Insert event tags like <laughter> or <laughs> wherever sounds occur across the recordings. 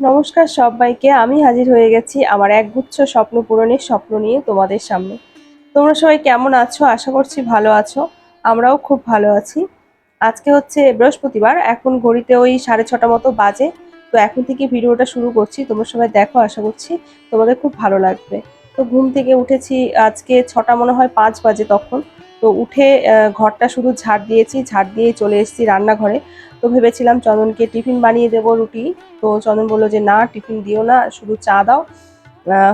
নমস্কার সবাইকে, আমি হাজির হয়ে গেছি আমার একগুচ্ছ স্বপ্ন পূরণের স্বপ্ন নিয়ে তোমাদের সামনে। তোমরা সবাই কেমন আছো? আশা করছি ভালো আছো। আমরাও খুব ভালো আছি। আজকে হচ্ছে বৃহস্পতিবার, এখন ঘড়িতে ওই সাড়ে ছটা মতো বাজে। তো এখন থেকে ভিডিওটা শুরু করছি, তোমরা সবাই দেখো, আশা করছি তোমাদের খুব ভালো লাগবে। তো ঘুম থেকে উঠেছি আজকে ছটা মনে হয় পাঁচ বাজে তখন। তো উঠে ঘরটা শুধু ঝাড় দিয়েছি, ঝাড় দিয়ে চলে এসেছি রান্নাঘরে। তো ভেবেছিলাম চন্দনকে টিফিন বানিয়ে দেবো রুটি। তো চন্দন বলল যে, না, টিফিন দিও না, শুধু চা দাও।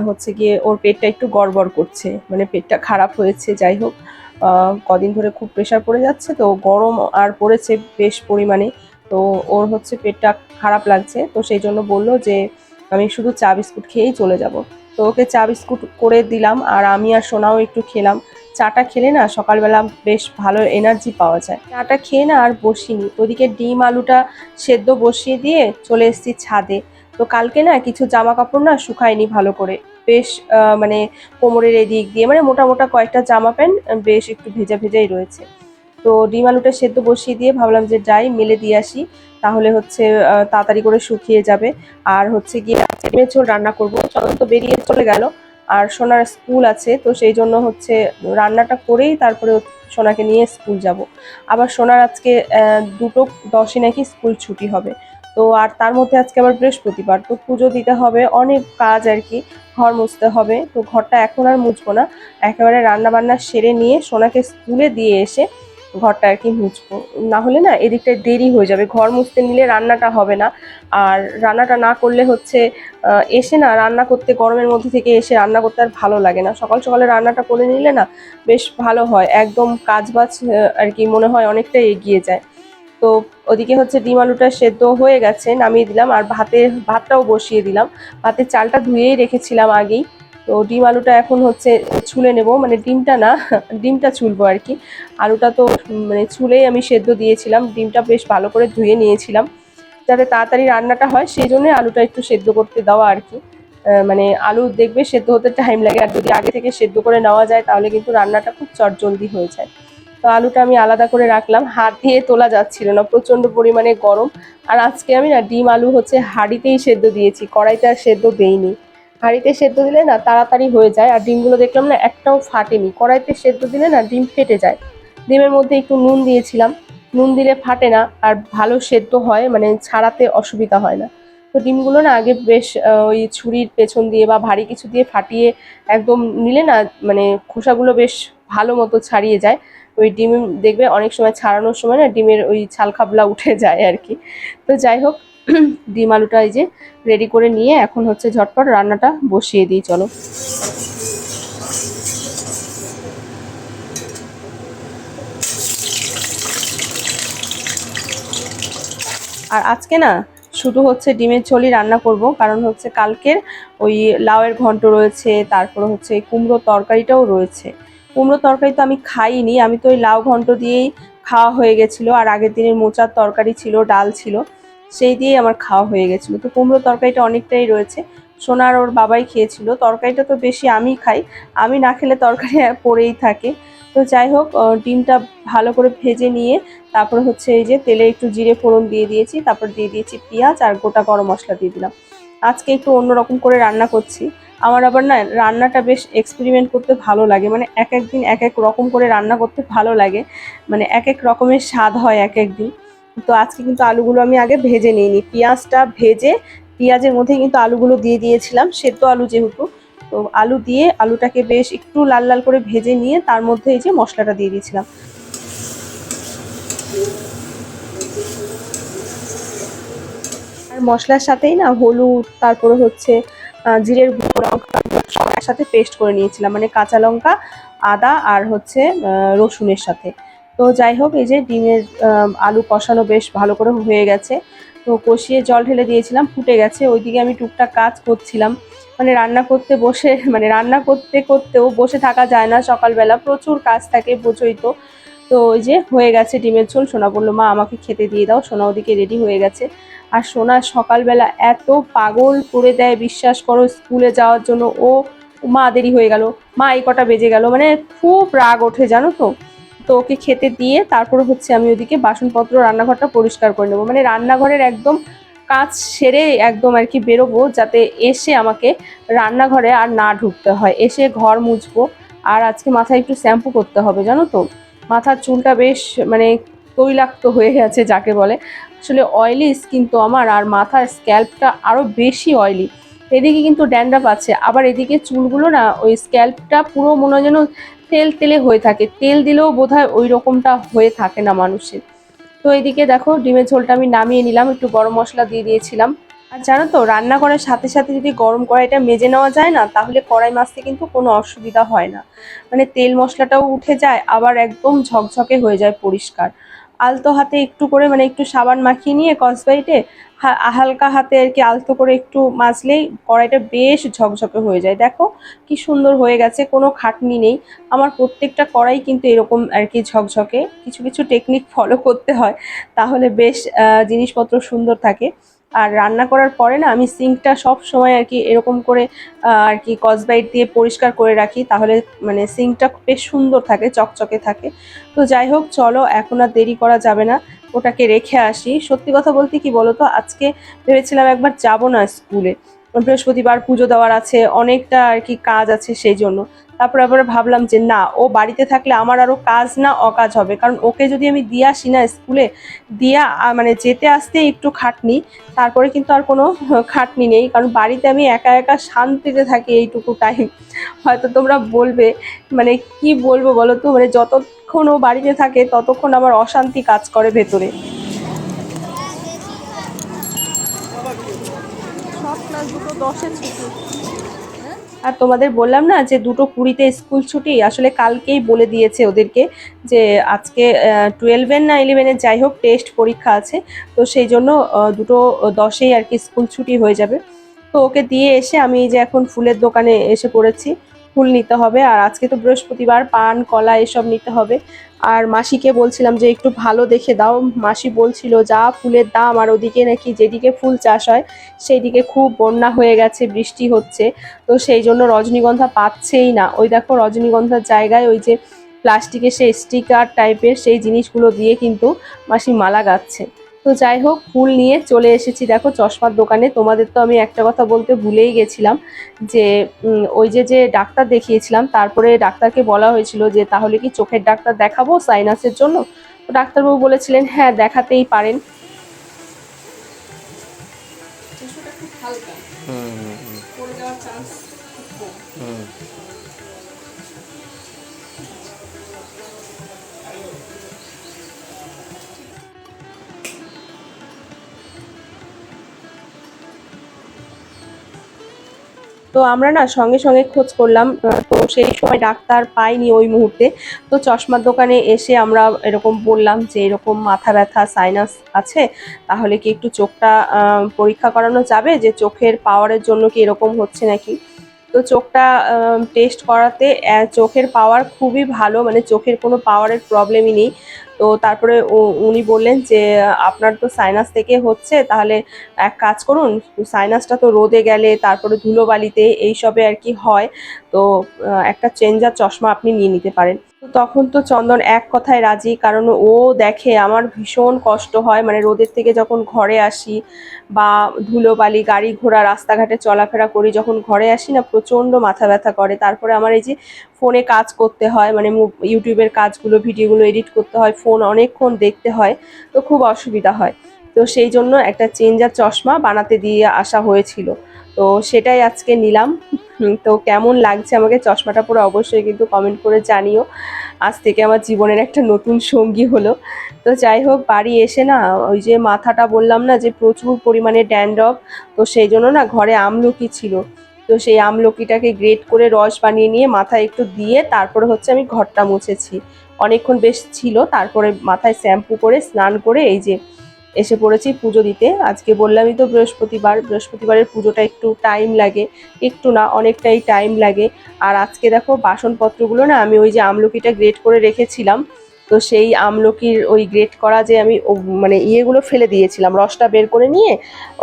হচ্ছে গিয়ে ওর পেটটা একটু গড়বড় করছে মানে পেটটা খারাপ হয়েছে, যাই হোক। কদিন ধরে খুব প্রেশার পড়ে যাচ্ছে, তো গরম আর পড়েছে বেশ পরিমাণে। তো ওর হচ্ছে পেটটা খারাপ লাগছে, তো সেই জন্য বলল যে, আমি শুধু চা বিস্কুট খেয়েই চলে যাব। তো ওকে চা বিস্কুট করে দিলাম, আর আমি আর সোনাও একটু খেলাম। চাটা খেলে না সকালবেলা বেশ ভালো এনার্জি পাওয়া যায়। চাটা খেয়ে না আর বসিনি। ওদিকে ডিম আলুটা সেদ্ধ বসিয়ে দিয়ে চলে এসেছি ছাদে। তো কালকে না কিছু জামা কাপড় না শুকায়নি ভালো করে। বেশ মানে কোমরের এদিক দিয়ে মানে মোটা মোটা কয়েকটা জামা প্যান্ট বেশ একটু ভেজা ভেজাই রয়েছে। তো ডিম আলুটা সেদ্ধ বসিয়ে দিয়ে ভাবলাম যে যাই, মেলে দিয়ে আসি। তাহলে হচ্ছে তাড়াতাড়ি করে শুকিয়ে যাবে। আর হচ্ছে গিয়ে রান্না করব। চন্দন তো বেরিয়ে চলে গেল। আর সোনার স্কুল আছে, তো সেই জন্য হচ্ছে রান্নাটা করেই তারপরে সোনাকে নিয়ে স্কুল যাব। আবার সোনার আজকে দুটো দশই নাকি স্কুল ছুটি হবে। তো আর তার মধ্যে আজকে আবার বৃহস্পতিবার, তো পুজো দিতে হবে, অনেক কাজ আর কি, ঘর মুছতে হবে, তো ঘরটা এখন আর মুছবো না। একেবারে রান্না বান্না সেরে নিয়ে সোনাকে স্কুলে দিয়ে এসে ঘরটা আর কি মুছবো। না হলে না এদিকটায় দেরি হয়ে যাবে, ঘর মুছতে নিলে রান্নাটা হবে না। আর রান্নাটা না করলে হচ্ছে এসে না রান্না করতে গরমের মধ্যে থেকে এসে রান্না করতে আর ভালো লাগে না। সকাল সকালে রান্নাটা করে নিলে না বেশ ভালো হয়, একদম কাজ বাজ আর কি মনে হয় অনেকটা এগিয়ে যায়। তো ওদিকে হচ্ছে ডিম আলুটা সেদ্ধ হয়ে গেছে, নামিয়ে দিলাম। আর ভাতের ভাতটাও বসিয়ে দিলাম। ভাতের চালটা ধুয়েই রেখেছিলাম আগেই। তো ডিম আলুটা এখন হচ্ছে ছুলে নেব মানে ডিমটা না, ডিমটা ছুলবো আর কি। আলুটা তো মানে ছুলেই আমি সেদ্ধ দিয়েছিলাম, ডিমটা বেশ ভালো করে ধুয়ে নিয়েছিলাম, যাতে তাড়াতাড়ি রান্নাটা হয়, সেই জন্য আলুটা একটু সেদ্ধ করতে দেওয়া আর কি। মানে আলু দেখবে সেদ্ধ হতে টাইম লাগে, আর যদি আগে থেকে সেদ্ধ করে নেওয়া যায়, তাহলে কিন্তু রান্নাটা খুব চটজলদি হয়ে যায়। তো আলুটা আমি আলাদা করে রাখলাম, হাত দিয়ে তোলা যাচ্ছিল না, প্রচণ্ড পরিমাণে গরম। আর আজকে আমি না ডিম আলু হচ্ছে হাঁড়িতেই সেদ্ধ দিয়েছি, কড়াইতে আর সেদ্ধ দেইনি। হাঁড়িতে সেদ্ধ দিলে না তাড়াতাড়ি হয়ে যায়, আর ডিমগুলো দেখলাম না একটাও ফাটেনি। কড়াইতে সেদ্ধ দিলে না ডিম ফেটে যায়। ডিমের মধ্যে একটু নুন দিয়েছিলাম। নুন দিলে ফাটে না, আর ভালো সেদ্ধ হয় মানে ছাড়াতে অসুবিধা হয় না। তো ডিমগুলো না আগে বেশ ওই ছুরির পেছন দিয়ে বা ভারী কিছু দিয়ে ফাটিয়ে একদম নিলে না মানে খোসাগুলো বেশ ভালো মতো ছাড়িয়ে যায়। ওই ডিম দেখবে অনেক সময় ছাড়ানোর সময় না ডিমের ওই ছালখাবলা উঠে যায় আর কি। তো যাই হোক ডিম আলুটা এই যে রেডি করে নিয়ে এখন হচ্ছে ঝটপট রান্নাটা বসিয়ে দিই, চলো। আর আজকে না শুধু হচ্ছে ডিমের ঝোলই রান্না করব, কারণ হচ্ছে কালকের ওই লাউয়ের ঘন্ট রয়েছে, তারপরে হচ্ছে কুমড়ো তরকারিটাও রয়েছে। কুমড়ো তরকারি তো আমি খাইনি, আমি তো ওই লাউ ঘন্ট দিয়েই খাওয়া হয়ে গেছিল, আর আগের দিনের মোচার তরকারি ছিল, ডাল ছিল। সেই দিয়েই আমার খাওয়া হয়ে গেছিল। তো কুমড়ো তরকারিটা অনেকটাই রয়েছে। সোনার ওর বাবাই খেয়েছিল। তরকারিটা তো বেশি আমি খাই। আমি না খেলে তরকারি পড়েই থাকে। তো যাই হোক ডিমটা ভালো করে ভেজে নিয়ে তারপর হচ্ছে এই যে তেলে একটু জিরে ফোড়ন দিয়ে দিয়েছি। তারপর দিয়ে দিয়েছি পেঁয়াজ আর গোটা গরম মশলা দিয়ে দিলাম। আজকে একটু অন্যরকম করে রান্না করছি। আমার আবার না রান্নাটা বেশ এক্সপেরিমেন্ট করতে ভালো লাগে। মানে এক এক দিন এক এক রকম করে রান্না করতে ভালো লাগে। মানে এক এক রকমের স্বাদ হয় এক এক দিন। তো আজকে কিন্তু আলুগুলো আমি আগে ভেজে নিইনি। পেঁয়াজটা ভেজে, পেঁয়াজের মধ্যে কিন্তু আলুগুলো দিয়ে দিয়েছিলাম, সেদ্ধ আলু যেহেতু। তো আলু দিয়ে আলুটাকে বেশ একটু লাল লাল করে ভেজে নিয়ে তার মধ্যে এই যে মশলাটা দিয়ে দিয়েছিলাম। আর মশলার সাথেই না হলুদ, তারপরে হচ্ছে জিরের গুঁড়ো লঙ্কা গুঁড়ো সব একসাথে পেস্ট করে নিয়েছিলাম। মানে কাঁচা লঙ্কা, আদা আর হচ্ছে রসুনের সাথে। তো যাই হোক, এই যে ডিমের আলু কষানো বেশ ভালো করে হয়ে গেছে। তো কষিয়ে জল ঢেলে দিয়েছিলাম, ফুটে গেছে। ওইদিকে আমি টুকটাক কাজ করছিলাম। মানে রান্না করতে বসে <laughs> মানে রান্না করতে করতেও বসে থাকা যায় না সকালবেলা। প্রচুর কাজ থাকে বোঝোই তো তো ওই যে হয়ে গেছে ডিমের ঝোল। সোনা বলল, মা, আমাকে খেতে দিয়ে দাও। সোনা ওদিকে রেডি হয়ে গেছে। আর সোনা সকালবেলা এত পাগল করে দেয়, বিশ্বাস করো, স্কুলে যাওয়ার জন্য। ও, মা দেরি হয়ে গেল। মা এই কটা বেজে গেল। মানে খুব রাগ ওঠে, জানো তো? তো ওকে খেতে দিয়ে তারপর হচ্ছে আমি ওদিকে বাসনপত্র, রান্নাঘরটা পরিষ্কার করে নেব। মানে রান্নাঘরের একদম কাজ সেরে একদম আর কি বেরোবো যাতে এসে আমাকে রান্নাঘরে আর না ঢুকতে হয়। এসে ঘর মুছবো। আর আজকে মাথায় একটু শ্যাম্পু করতে হবে, জানো তো? মাথার চুলটা বেশ মানে তৈলাক্ত হয়ে গেছে, যাকে বলে। আসলে অয়েলি স্কিন তো আমার, আর মাথার স্ক্যাল্পটা আরও বেশি অয়েলি এদিকে কিন্তু ড্যান্ড্রাফ আছে। আবার এদিকে চুলগুলো না, ওই স্ক্যাল্পটা পুরো মনে হয় যেন তেল তেলে হয়ে থাকে। তেল দিলেও বোধ হয় ওই রকমটা হয়ে থাকে না মানুষের। তো এদিকে দেখো ডিমের ঝোলটা আমি নামিয়ে নিলাম, একটু গরম মশলা দিয়ে দিয়েছিলাম। আর জানো তো, রান্না করার সাথে সাথে যদি গরম কড়াইটা মেজে নেওয়া যায় না, তাহলে কড়াই মাছতে কিন্তু কোনো অসুবিধা হয় না। মানে তেল মশলাটাও উঠে যায়, আবার একদম ঝকঝকে হয়ে যায় পরিষ্কার। আলতো হাতে একটু করে মানে একটু সাবান মাখিয়ে নিয়ে কসবাইটে হালকা হাতে আর কি আলতো করে একটু মাজলেই কড়াইটা বেশ ঝকঝকে হয়ে যায়। দেখো কি সুন্দর হয়ে গেছে, কোনো খাটনি নেই। আমার প্রত্যেকটা কড়াই কিন্তু এরকম আর কি ঝকঝকে। কিছু কিছু টেকনিক ফলো করতে হয়, তাহলে বেশ জিনিসপত্র সুন্দর থাকে। আর রান্না করার পরে না আমি সিঙ্কটা সব সময় আর কি এরকম করে আর কি কসবাইট দিয়ে পরিষ্কার করে রাখি, তাহলে মানে সিঙ্কটা বেশ সুন্দর থাকে, চকচকে থাকে। তো যাই হোক, চলো, এখন আর দেরি করা যাবে না, ওটাকে রেখে আসি। সত্যি কথা বলতে কি বলতো, আজকে ভেবেছিলাম একবার যাব না স্কুলে। বৃহস্পতিবার পুজো দেওয়ার আছে, অনেকটা আর কি কাজ আছে সেই জন্য। তারপরে আবার ভাবলাম যে না, ও বাড়িতে থাকলে আমার আরও কাজ না, অকাজ হবে। কারণ ওকে যদি আমি দিয়ে আসি না স্কুলে, দিয়া মানে যেতে আসতে একটু খাটনি, তারপরে কিন্তু আর কোনো <laughs> খাটনি নেই। কারণ বাড়িতে আমি একা একা শান্তিতে থাকি এইটুকু টাইম হয়তো তোমরা বলবে মানে কি বলব বলো তো? মানে যতক্ষণ ও বাড়িতে থাকে, ততক্ষণ আমার অশান্তি কাজ করে ভেতরে। ক্লাস দুটো ছুটি। আর তোমাদের বললাম না যে দুটো কুড়িতে স্কুল ছুটি, আসলে কালকেই বলে দিয়েছে ওদেরকে যে আজকে টুয়েলভের না ইলেভেনের যাই হোক টেস্ট পরীক্ষা আছে, তো সেই জন্য দুটো দশেই আর কি স্কুল ছুটি হয়ে যাবে। তো ওকে দিয়ে এসে আমি যে এখন ফুলের দোকানে এসে পড়েছি। ফুল নিতে হবে আর আজকে তো বৃহস্পতিবার, পান, কলা এসব নিতে হবে। আর মাসিকে বলছিলাম যে একটু ভালো দেখে দাও। মাসি বলছিল, যা ফুলের দাম আর ওদিকে নাকি যেদিকে ফুল চাষ হয় সেই দিকে খুব বন্যা হয়ে গেছে, বৃষ্টি হচ্ছে। তো সেই জন্য রজনীগন্ধা পাচ্ছেই না। ওই দেখো রজনীগন্ধার জায়গায় ওই যে প্লাস্টিকের সেই স্টিকার টাইপের সেই জিনিসগুলো দিয়ে কিন্তু মাসি মালা গাচ্ছে। তো যাই হোক, ফুল নিয়ে চলে এসেছি। দেখো, চশমার দোকানে। তোমাদের তো আমি একটা কথা বলতে ভুলেই গেছিলাম যে ওই যে যে ডাক্তার দেখিয়েছিলাম, তারপরে ডাক্তারকে বলা হয়েছিল যে, তাহলে কি চোখের ডাক্তার দেখাবো সাইনাসের জন্য? তো ডাক্তারবাবু বলেছিলেন হ্যাঁ দেখাতেই পারেন। তো আমরা না সঙ্গে সঙ্গে খোঁজ করলাম তো সেই সময় ডাক্তার পাইনি ওই মুহূর্তে। তো চশমার দোকানে এসে আমরা এরকম বললাম যে, এরকম মাথা ব্যথা সাইনাস আছে, তাহলে কি একটু চোখটা পরীক্ষা করানো যাবে? যে চোখের পাওয়ারের জন্য কি এরকম হচ্ছে নাকি? তো চোখটা টেস্ট করাতে চোখের পাওয়ার খুবই ভালো মানে চোখের কোনো পাওয়ারের প্রবলেমই নেই। তো তারপরে উনি বললেন যে, আপনার তো সাইনাস থেকে হচ্ছে, তাহলে এক কাজ করুন সাইনাসটা তো রোদে গেলে, তারপরে ধুলোবালিতে, এইসবে আর কি হয়। তো একটা চেঞ্জার চশমা আপনি নিয়ে নিতে পারেন। তখন তো চন্দন এক কথায় রাজি, কারণ ও দেখে আমার ভীষণ কষ্ট হয়। মানে রোদের থেকে যখন ঘরে আসি বা ধুলোবালি, গাড়ি ঘোড়া, রাস্তাঘাটে চলাফেরা করি, যখন ঘরে আসি না, প্রচণ্ড মাথা ব্যথা করে। তারপরে আমার এই যে ফোনে কাজ করতে হয় মানে ইউটিউবের কাজগুলো, ভিডিওগুলো এডিট করতে হয়, ফোন অনেকক্ষণ দেখতে হয়, তো খুব অসুবিধা হয়। তো সেই জন্য একটা চেঞ্জার চশমা বানাতে দিয়ে আসা হয়েছিল। তো সেটাই আজকে নিলাম। তো কেমন লাগছে আমাকে? চশমাটা পরে অবশ্যই কিন্তু কমেন্ট করে জানিও। আজ থেকে আমার জীবনের একটা নতুন সঙ্গী হলো। তো যাই হোক, বাড়ি এসে না, ওই যে মাথাটা বললাম না যে প্রচুর পরিমাণে ড্যান্ড্রফ, তো সেই জন্য না ঘরে আমলকি ছিল। তো সেই আমলকিটাকে গ্রেট করে রস বানিয়ে নিয়ে মাথায় একটু দিয়ে তারপরে হচ্ছে আমি ঘরটা মুছেছি। অনেকক্ষণ বেশ ছিল, তারপরে মাথায় শ্যাম্পু করে স্নান করে এই যে এসে পড়েছি পুজো দিতে। আজকে বললামই তো বৃহস্পতিবার, বৃহস্পতিবারের পুজোটা একটু টাইম লাগে, একটু না, অনেকটাই টাইম লাগে। আর আজকে দেখো বাসনপত্রগুলো না আমি ওই যে আমলকিটা গ্রেট করে রেখেছিলাম। তো সেই আমলকির ওই গ্রেট করা যে আমি মানে ইয়েগুলো ফেলে দিয়েছিলাম, রসটা বের করে নিয়ে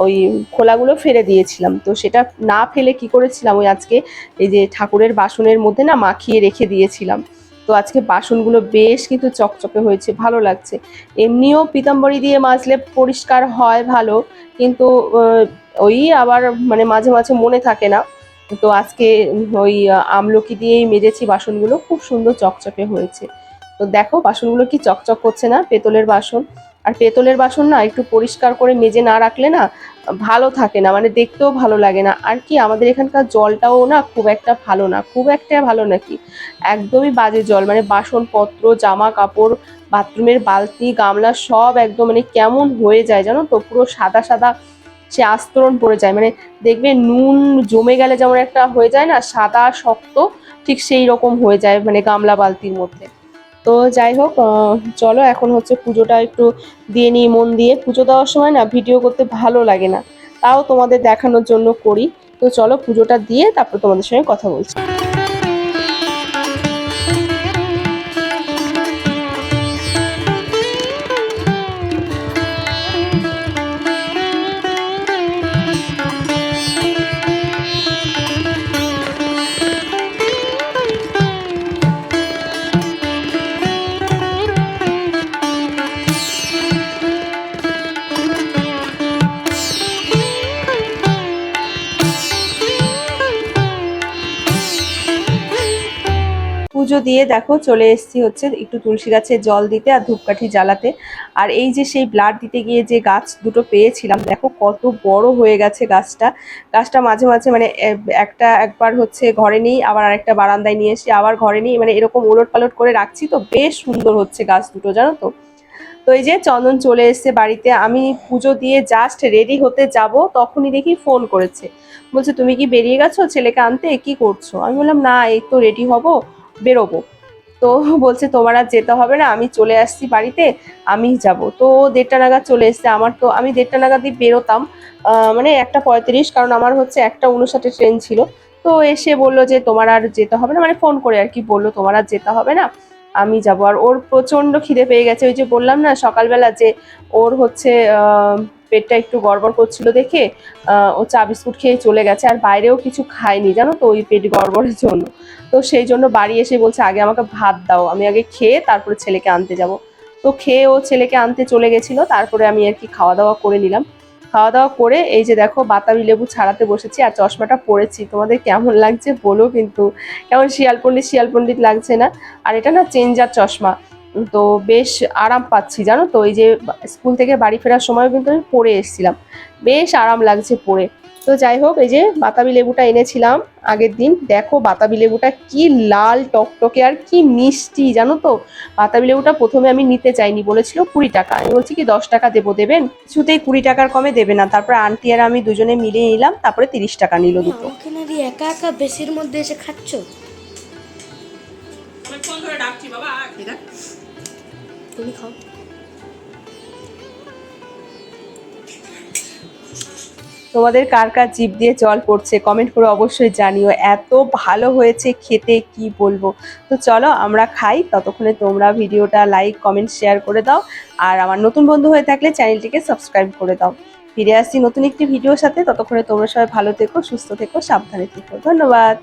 ওই খোলাগুলো ফেলে দিয়েছিলাম। তো সেটা না ফেলে কি করেছিলাম? ওই আজকে এই যে ঠাকুরের বাসনের মধ্যে না মাখিয়ে রেখে দিয়েছিলাম। তো আজকে বাসনগুলো বেশ কিন্তু চকচকে হয়েছে, ভালো লাগছে। এমনিও পিতাম্বরী দিয়ে মাজলে পরিষ্কার হয় ভালো, কিন্তু ওই আবার মানে মাঝে মাঝে মনে থাকে না। তো আজকে ওই আমলকি দিয়েই মেজেছি বাসনগুলো, খুব সুন্দর চকচকে হয়েছে। তো দেখো বাসনগুলো কি চকচক করছে না, পেতলের বাসন। আর পেতলের বাসন না একটু পরিষ্কার করে মেজে না রাখলে না ভালো থাকে না মানে দেখতেও ভালো লাগে না। আর কি, আমাদের এখানকার জলটাও না খুব একটা ভালো না, খুব একটা ভালো নাকি? একদমই বাজে জল মানে বাসনপত্র জামা কাপড় বাথরুমের বালতি, গামলা সব একদম মানে কেমন হয়ে যায় জানো তো? পুরো সাদা সাদা সে আস্তরণ পড়ে যায়। মানে দেখবে নুন জমে গেলে যেমন একটা হয়ে যায় না, সাদা, শক্ত, ঠিক সেই রকম হয়ে যায় মানে গামলা বালতির মধ্যে। তো যাই হোক চলো এখন হচ্ছে পুজোটা একটু দিয়ে নিই মন দিয়ে। পুজো দেওয়ার সময় না ভিডিও করতে ভালো লাগে না। তাও তোমাদের দেখানোর জন্য করি। তো চলো পুজোটা দিয়ে তারপর তোমাদের সঙ্গে কথা বলছি। পুজো দিয়ে দেখো চলে এসেছি হচ্ছে একটু তুলসী গাছে জল দিতে আর ধূপকাঠি জ্বালাতে। আর এই যে সেই ব্লাড দিতে গিয়ে যে গাছ দুটো পেয়েছিলাম, দেখো কত বড় হয়ে গেছে গাছটা। গাছটা মাঝে মাঝে মানে একটা একবার হচ্ছে ঘরে নিই, আবার আরেকটা বারান্দায় নিয়ে এসে আবার ঘরে নিই মানে এরকম ওলট পালট করে রাখছি তো বেশ সুন্দর হচ্ছে গাছ দুটো, জানো তো? তো এই যে চন্দন চলে এসেছে বাড়িতে, আমি পুজো দিয়ে জাস্ট রেডি হতে যাব, তখনই দেখি ফোন করেছে। বলছে, তুমি কি বেরিয়ে গেছো? ছেলেকে আনতে? কি করছ? আমি বললাম, না, এই তো রেডি হব। বেরোবো। তো বলছে, তোমার আর যেতে হবে না, আমি চলে আসছি বাড়িতে, আমি যাব। তো দেড়টা নাগাদ চলে এসছে। আমার তো, আমি দেড়টা নাগাদই বেরোতাম। মানে একটা পঁয়ত্রিশ, কারণ আমার হচ্ছে একটা উনষাটে ট্রেন ছিল। তো এসে বলল যে, তোমার আর যেতে হবে না। মানে ফোন করে আর কি বলল, তোমার আর যেতে হবে না, আমি যাব। আর ওর প্রচণ্ড খিদে পেয়ে গেছে। ওই যে বললাম না সকালবেলা যে, ওর হচ্ছে পেটটা একটু গড়বড় করছিল দেখে ও চা বিস্কুট খেয়ে চলে গেছে আর বাইরেও কিছু খায়নি, জানো তো, ওই পেট গড়বড়ের জন্য। তো সেই জন্য বাড়ি এসে বলছে, আগে আমাকে ভাত দাও, আমি আগে খেয়ে তারপরে ছেলেকে আনতে যাব। তো খেয়ে ও ছেলেকে আনতে চলে গেছিল, তারপরে আমি আর কি খাওয়া দাওয়া করে নিলাম। খাওয়া দাওয়া করে এই যে দেখো, বাতাবি লেবু ছাড়াতে বসেছি আর চশমাটা পরেছি। তোমাদের কেমন লাগছে বলো কিন্তু, কেমন শিয়াল পণ্ডিত শিয়াল লাগছে না? আর এটা না চেঞ্জার চশমা। তো বেশ আরাম পাচ্ছি জানো তো? এই যে স্কুল থেকে বাড়ি ফেরার সময় কিন্তু আমি পরে এসেছিলাম। বেশ আরাম লাগছে পরে তো যাই হোক এই যে বাতাবি লেবুটা এনেছিলাম আগের দিন। দেখো বাতাবি লেবুটা কি লাল টকটকে আর কি মিষ্টি জানো তো? বাতাবি লেবুটা প্রথমে আমি নিতে চাইনি বলেছিল কুড়ি টাকা। আমি বলছি কি দশ টাকা দেবো দেবেন? কিছুতেই কুড়ি টাকার কমে দেবে না। তারপর আন্টি আর আমি দুজনে মিলিয়ে নিলাম তারপরে তিরিশ টাকা নিল দুটো। একা একা বেশির মধ্যে এসে খাচ্ছ? বাবা। তুমি তোমাদের কার কার জিভ দিয়ে জল পড়ছে কমেন্ট করে অবশ্যই জানিও। এত ভালো হয়েছে খেতে, কি বলব? তো চলো আমরা খাই, ততক্ষণে তোমরা ভিডিওটা লাইক কমেন্ট শেয়ার করে দাও। আর আমার নতুন বন্ধু হয়ে থাকলে চ্যানেলটিকে সাবস্ক্রাইব করে দাও। ফিরে আসছি নতুন একটি ভিডিওর সাথে, ততক্ষণে তোমরা সবাই ভালো থেকো, সুস্থ থেকো, সাবধানে থেকো। ধন্যবাদ।